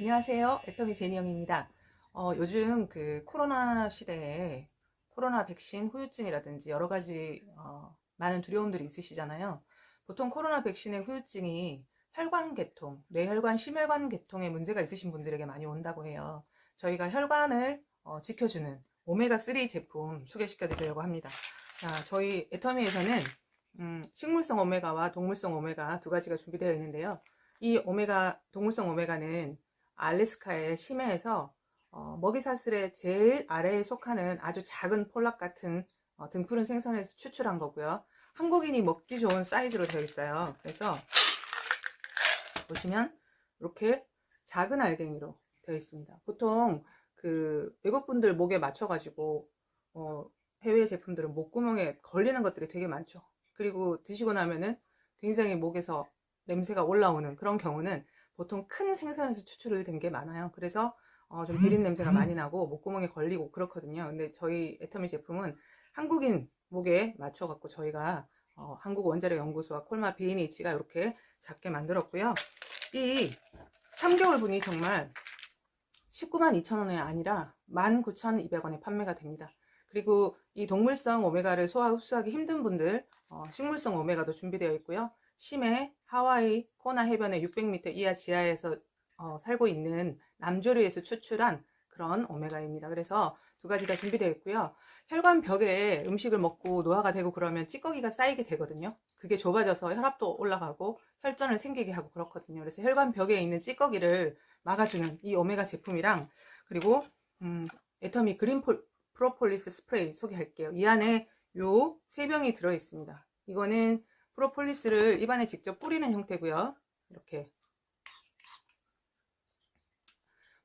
안녕하세요. 애터미 제니영입니다. 어, 요즘 그 코로나 시대에 코로나 백신 후유증이라든지 여러 가지 어, 많은 두려움들이 있으시잖아요. 보통 코로나 백신의 후유증이 혈관 개통, 뇌혈관, 심혈관 개통에 문제가 있으신 분들에게 많이 온다고 해요. 저희가 혈관을 어, 지켜주는 오메가3 제품 소개시켜 드리려고 합니다. 자, 저희 애터미에서는 음, 식물성 오메가와 동물성 오메가 두 가지가 준비되어 있는데요. 이 오메가, 동물성 오메가는 알래스카의 심해에서 어, 먹이사슬의 제일 아래에 속하는 아주 작은 폴락 같은 어, 등푸른 생선에서 추출한 거고요. 한국인이 먹기 좋은 사이즈로 되어 있어요. 그래서 보시면 이렇게 작은 알갱이로 되어 있습니다. 보통 그 외국분들 목에 맞춰가지고 어, 해외 제품들은 목구멍에 걸리는 것들이 되게 많죠. 그리고 드시고 나면은 굉장히 목에서 냄새가 올라오는 그런 경우는 보통 큰 생선에서 추출된 게 많아요. 그래서 어, 좀 비린 냄새가 많이 나고 목구멍에 걸리고 그렇거든요. 근데 저희 애터미 제품은 한국인 목에 맞춰갖고 저희가 어, 한국 원자력 연구소와 콜마 BNH가 이렇게 작게 만들었고요. 이 3개월 분이 정말 19만 2천 원이 아니라 19,200원에 판매가 됩니다. 그리고 이 동물성 오메가를 소화 흡수하기 힘든 분들 어, 식물성 오메가도 준비되어 있고요. 심해 하와이 코나 해변의 600m 이하 지하에서 어, 살고 있는 남조류에서 추출한 그런 오메가입니다. 그래서 두 가지 다 준비되어 있고요. 혈관 벽에 음식을 먹고 노화가 되고 그러면 찌꺼기가 쌓이게 되거든요. 그게 좁아져서 혈압도 올라가고 혈전을 생기게 하고 그렇거든요. 그래서 혈관 벽에 있는 찌꺼기를 막아주는 이 오메가 제품이랑 그리고 음, 애터미 그린 폴, 프로폴리스 스프레이 소개할게요. 이 안에 요 세 병이 들어 있습니다. 이거는 프로폴리스를 입안에 직접 뿌리는 형태고요. 이렇게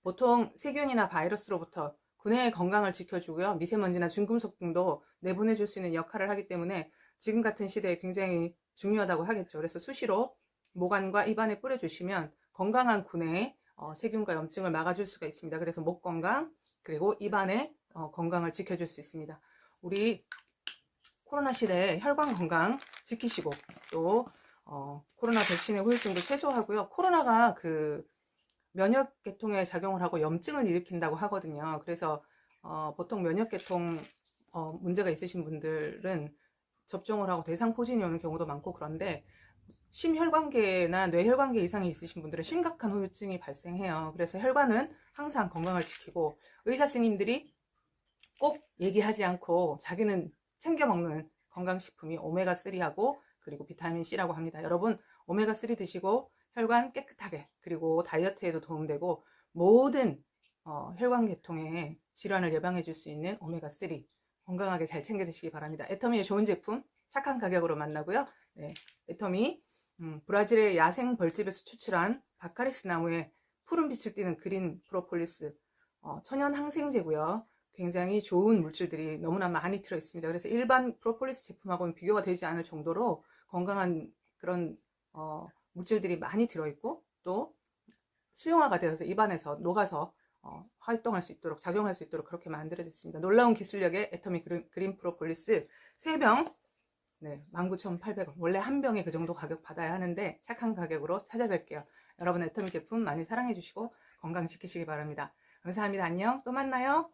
보통 세균이나 바이러스로부터 구내의 건강을 지켜주고요. 미세먼지나 중금속 등도 내보내줄 수 있는 역할을 하기 때문에 지금 같은 시대에 굉장히 중요하다고 하겠죠. 그래서 수시로 모관과 입안에 뿌려주시면 건강한 구내에 어, 세균과 염증을 막아줄 수가 있습니다. 그래서 목 건강 그리고 입안의 어, 건강을 지켜줄 수 있습니다. 우리 코로나 시대에 혈관 건강 지키시고 또 어, 코로나 백신의 후유증도 최소화하고요. 코로나가 그 면역 계통에 작용을 하고 염증을 일으킨다고 하거든요. 그래서 어, 보통 면역 계통 어, 문제가 있으신 분들은 접종을 하고 대상 포진이 오는 경우도 많고 그런데 심혈관계나 뇌혈관계 이상이 있으신 분들은 심각한 후유증이 발생해요. 그래서 혈관은 항상 건강을 지키고 의사 스님들이 꼭 얘기하지 않고 자기는 챙겨 먹는 건강식품이 오메가3하고 그리고 비타민C라고 합니다. 여러분 오메가3 드시고 혈관 깨끗하게 그리고 다이어트에도 도움되고 모든 어, 혈관 계통의 질환을 예방해 줄 수 있는 오메가3 건강하게 잘 챙겨 드시기 바랍니다. 애터미의 좋은 제품 착한 가격으로 만나고요. 네, 애터미 음, 브라질의 야생 벌집에서 추출한 바카리스 나무의 푸른 빛을 띠는 그린 프로폴리스 어, 천연 항생제고요. 굉장히 좋은 물질들이 너무나 많이 들어 있습니다. 그래서 일반 프로폴리스 제품하고는 비교가 되지 않을 정도로 건강한 그런 어, 물질들이 많이 들어 있고 또 수용화가 되어서 입안에서 녹아서 어, 활동할 수 있도록 작용할 수 있도록 그렇게 만들어졌습니다. 놀라운 기술력의 애터미 그린, 그린 프로폴리스 3병 네, 19,800원. 원래 한 병에 그 정도 가격 받아야 하는데 착한 가격으로 찾아뵐게요. 여러분 애터미 제품 많이 사랑해 주시고 건강 지키시기 바랍니다. 감사합니다. 안녕. 또 만나요.